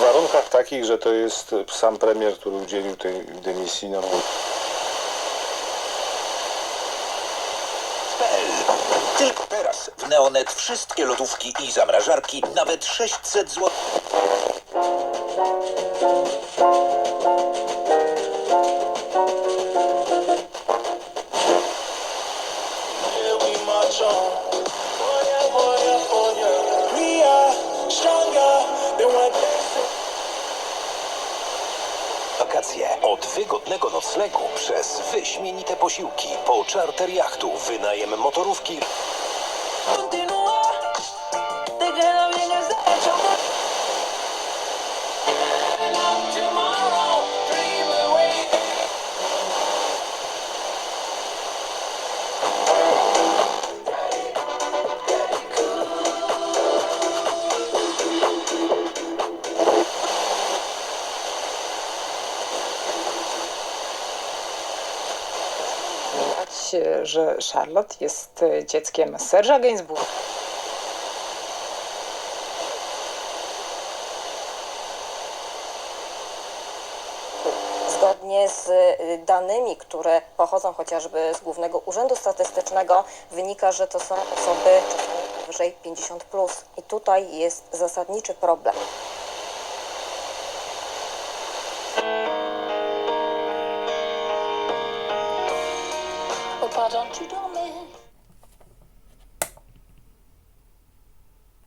warunkach takich, że to jest sam premier, który udzielił tej dymisji, no. Tylko teraz w Neonet wszystkie lodówki i zamrażarki nawet 600 zł. We march on. Wakacje. Od wygodnego noclegu przez wyśmienite posiłki po czarter jachtu, wynajem motorówki, E, że Charlotte jest e, dzieckiem Serge'a Gainsbourg. Zgodnie z y, danymi, które pochodzą chociażby z Głównego Urzędu Statystycznego, wynika, że to są osoby powyżej 50. Plus. I tutaj jest zasadniczy problem. pardon, tu dormais.